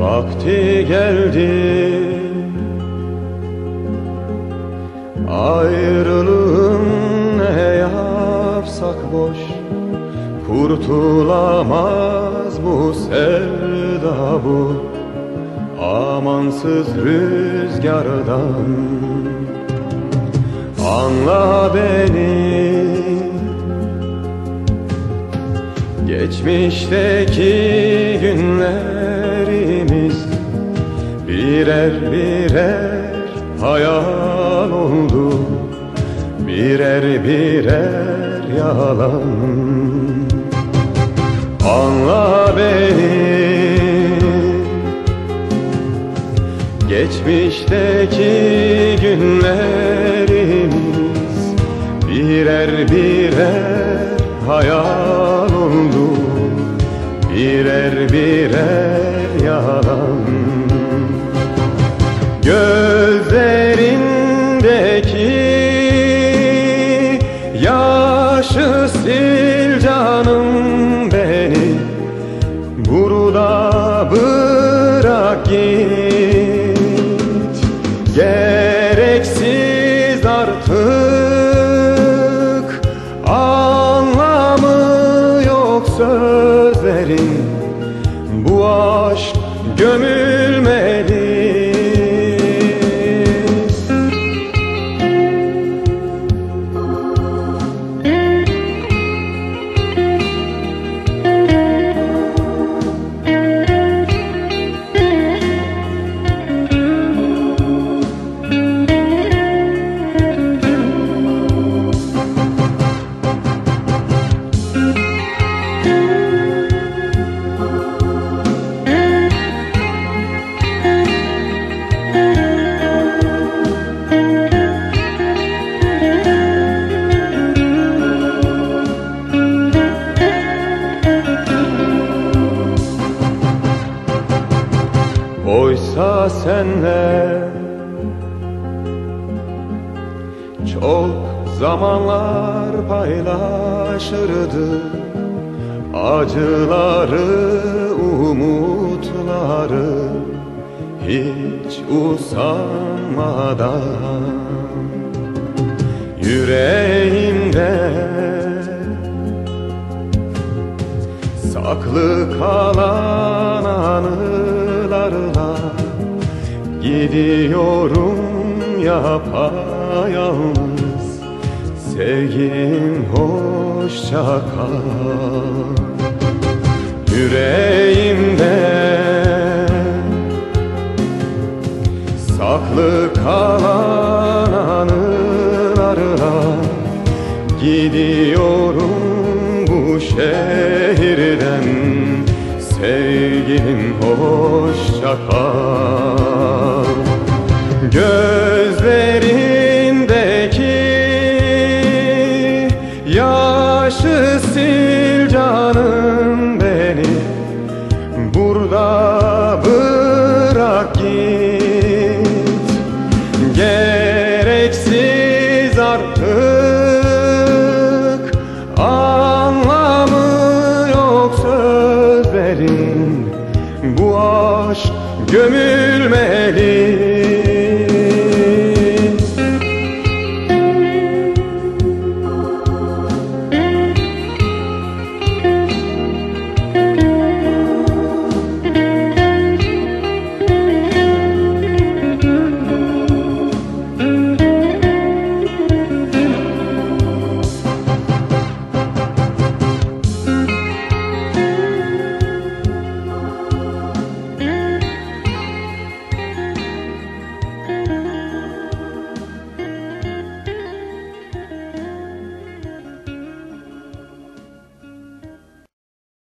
Vakti geldi. Ayrılığın ne yapsak boş Kurtulamaz bu sevda bu. Amansız rüzgardan Anla beni. Geçmişteki günlerimiz Birer birer hayal oldu. Birer birer yalan. Anla beni Geçmişteki günlerimiz Birer birer hayal oldu. Birer birer yalan. Gözlerindeki yaşı sil canım beni. Burada bırak git Gereksiz artık Anlamı yok sözlerin. Bu aşk gömülmeli Oysa senle. Çok zamanlar paylaşırdı Acıları, umutları Hiç usanmadan. Yüreğimde Saklı kalan Gidiyorum yapayalnız. Sevgilim hoşça kal. Yüreğimde Saklı kalan anılarla Gidiyorum bu şehirden. Sevgilim hoşça kal Gözlerindeki yaşı sil canım beni. Burada bırak git. Gereksiz artık Anlamı yok sözlerin. Bu aşk gömül